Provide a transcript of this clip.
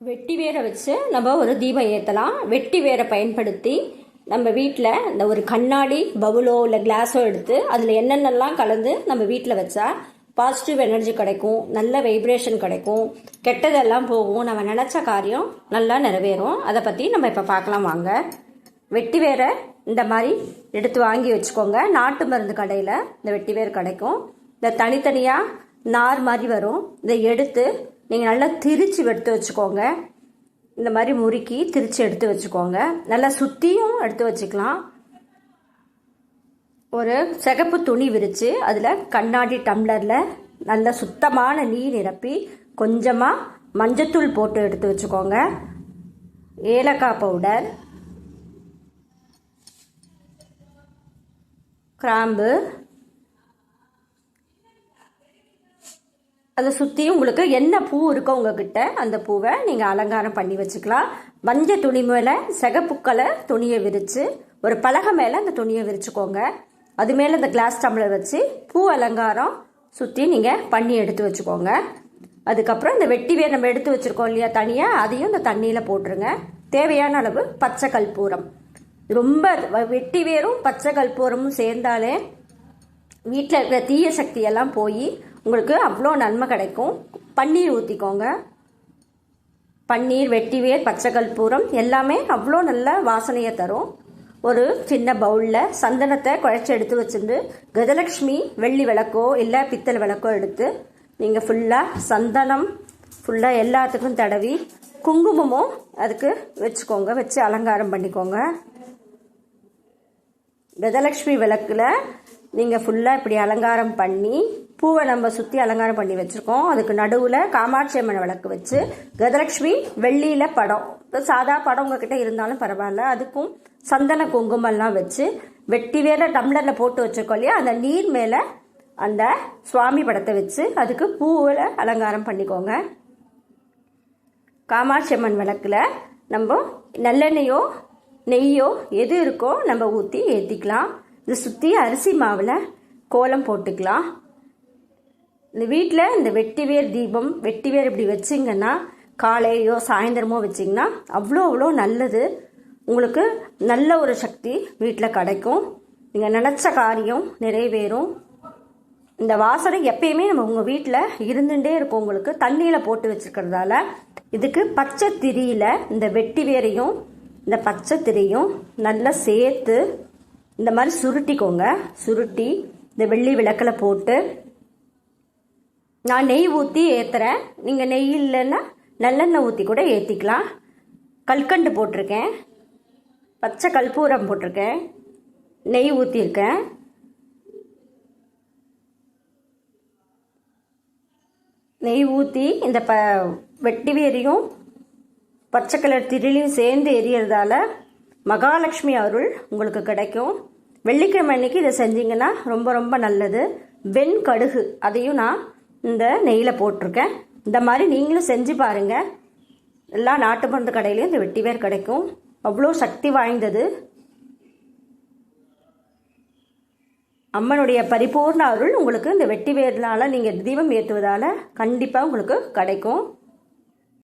வெட்டி வேரை வச்சு நம்ம ஒரு தீபம் ஏற்றலாம் வெட்டி வேரை பயன்படுத்தி நம்ம வீட்டில் இந்த ஒரு கண்ணாடி பவுலோ இல்லை கிளாஸோ எடுத்து அதில் என்னென்னலாம் கலந்து நம்ம வீட்டில் வச்சா பாசிட்டிவ் எனர்ஜி கிடைக்கும் நல்ல வைப்ரேஷன் கிடைக்கும் கெட்டதெல்லாம் போகும். நம்ம நினச்ச காரியம் நல்லா நிறைவேறும். அதை பற்றி நம்ம இப்போ பார்க்கலாம் வாங்க. வெட்டி வேரை இந்த மாதிரி எடுத்து வாங்கி வச்சுக்கோங்க. நாட்டு மருந்து கடையில் இந்த வெட்டி வேர் கிடைக்கும். இந்த தனித்தனியாக நார் மாதிரி வரும். இதை எடுத்து நீங்கள் நல்லா திரிச்சு எடுத்து வச்சுக்கோங்க. இந்த மாதிரி முறுக்கி திரிச்சு எடுத்து வச்சுக்கோங்க. நல்லா சுற்றியும் எடுத்து வச்சுக்கலாம். ஒரு சிகப்பு துணி விரித்து அதில் கண்ணாடி டம்ளரில் நல்ல சுத்தமான நீர் நிரப்பி கொஞ்சமாக மஞ்சத்தூள் போட்டு எடுத்து வச்சுக்கோங்க. ஏலக்காய் பவுடர். கிராம்பு. அதை சுற்றி உங்களுக்கு என்ன பூ இருக்கோ உங்ககிட்ட அந்த பூவை நீங்கள் அலங்காரம் பண்ணி வச்சுக்கலாம். மஞ்சள் துணி மேலே சிகப்பு கலர் துணியை விரித்து ஒரு பலகை மேலே அந்த துணியை விரிச்சுக்கோங்க. அது மேலே இந்த கிளாஸ் டம்ளர் வச்சு பூ அலங்காரம் சுற்றி நீங்கள் பண்ணி எடுத்து வச்சுக்கோங்க. அதுக்கப்புறம் இந்த வெட்டி வேர் நம்ம எடுத்து வச்சுருக்கோம் இல்லையா தனியாக அதையும் இந்த தண்ணியில் போட்டுருங்க. தேவையான அளவு பச்சை கற்பூரம் ரொம்ப வெட்டி வேரும் பச்சை கற்பூரமும் சேர்ந்தாலே வீட்டில் இருக்கிற தீய சக்தியெல்லாம் போய் உங்களுக்கு அவ்வளோ நன்மை கிடைக்கும். பன்னீர் ஊற்றிக்கோங்க பன்னீர் வெட்டிவேர் பச்சை கற்பூரம் எல்லாமே அவ்வளோ நல்ல வாசனையை தரும். ஒரு சின்ன பவுலில் சந்தனத்தை குழைச்சி எடுத்து வச்சுட்டு கஜலக்ஷ்மி வெள்ளி விளக்கோ இல்லை பித்தளை விளக்கோ எடுத்து நீங்கள் ஃபுல்லாக சந்தனம் ஃபுல்லாக எல்லாத்துக்கும் தடவி குங்குமமும் அதுக்கு வச்சுக்கோங்க. வச்சு அலங்காரம் பண்ணிக்கோங்க. கஜலக்ஷ்மி விளக்கில் நீங்கள் ஃபுல்லாக இப்படி அலங்காரம் பண்ணி பூவை நம்ம சுற்றி அலங்காரம் பண்ணி வச்சுருக்கோம். அதுக்கு நடுவில் காமாட்சி அம்மன் விளக்கு வச்சு கஜலட்சுமி வெள்ளியில் படம். சாதா படம் உங்ககிட்ட இருந்தாலும் பரவாயில்ல. அதுக்கும் சந்தன குங்குமம்லாம் வச்சு வெட்டி வேற டம்ளரில் போட்டு வச்சுருக்கோம் இல்லையா? அந்த நீர் மேலே அந்த சுவாமி படத்தை வச்சு அதுக்கு பூவில் அலங்காரம் பண்ணிக்கோங்க. காமாட்சி அம்மன் விளக்கில் நம்ம நல்லெண்ணெயோ நெய்யோ எது இருக்கோ நம்ம ஊற்றி ஏற்றிக்கலாம் இதை சுற்றி அரிசி மாவில் கோலம் போட்டுக்கலாம். இந்த வீட்டில் இந்த வெட்டிவேர் தீபம் வெட்டிவேர் இப்படி வச்சிங்கன்னா காலையோ சாயந்தரமோ வச்சிங்கன்னா அவ்வளோ அவ்வளோ நல்லது. உங்களுக்கு நல்ல ஒரு சக்தி வீட்டில் கிடைக்கும். நீங்கள் நினச்ச காரியம் நிறைவேறும். இந்த வாசனை எப்பயுமே நம்ம உங்கள் வீட்டில் இருந்துகிட்டே இருக்கும் உங்களுக்கு. தண்ணியில் போட்டு வச்சுருக்கிறதால இதுக்கு பச்சை திரியில் இந்த வெட்டி வேரையும் இந்த பச்சை திரியும் நல்லா சேர்த்து இந்த மாதிரி சுருட்டிக்கோங்க. சுருட்டி இந்த வெள்ளி விளக்கில் போட்டு நான் நெய் ஊற்றி ஏற்றுறேன் நீங்கள் நெய் இல்லைன்னா நல்லெண்ணெய் ஊற்றி கூட ஏற்றிக்கலாம் கல்கண்டு போட்டிருக்கேன். பச்சை கற்பூரம் போட்டிருக்கேன். நெய் ஊற்றிருக்கேன் நெய் ஊற்றி இந்த ப வெட்டி வேரியும் பச்சை கலர் திரிலையும் சேர்ந்து எரியறதால மகாலட்சுமி அருள் உங்களுக்கு கிடைக்கும். வெள்ளிக்கிழமை அன்னைக்கு இதை செஞ்சீங்கன்னா ரொம்ப ரொம்ப நல்லது. வெண் கடுகு அதையும் நான் இந்த நெய்யில் போட்டிருக்கேன். இந்த மாதிரி நீங்களும் செஞ்சு பாருங்கள் எல்லா நாட்டு மருந்து கடையிலையும் இந்த வெட்டிவேர் கிடைக்கும். அவ்வளோ சக்தி வாய்ந்தது. அம்மனுடைய பரிபூர்ண அருள் உங்களுக்கு இந்த வெட்டி வேர்னால நீங்கள் தீபம் ஏற்றுவதால் கண்டிப்பாக உங்களுக்கு கிடைக்கும்.